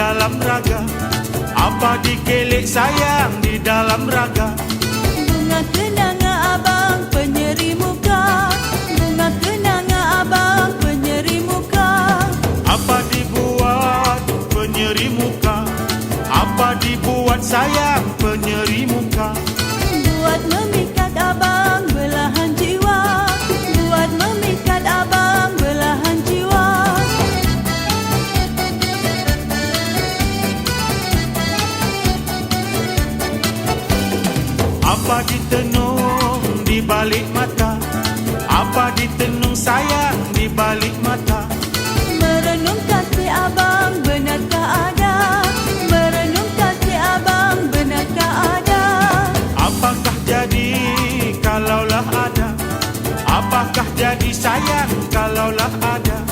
dalam raga? Apa dikelek sayang di dalam raga? Bunga kenanga abang penyeri muka. Bunga kenanga abang penyeri muka. Apa dibuat penyeri muka? Apa dibuat sayang penyeri muka? Buat memikat Apa ditenung di balik mata? Apa ditenung sayang di balik mata? Merenung kasih abang benarkah ada? Merenung kasih abang benarkah ada? Apakah jadi kalaulah ada? Apakah jadi sayang kalaulah ada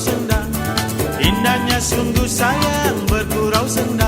sungguh bergurau senda Indahnya sungguh sayang bergurau senda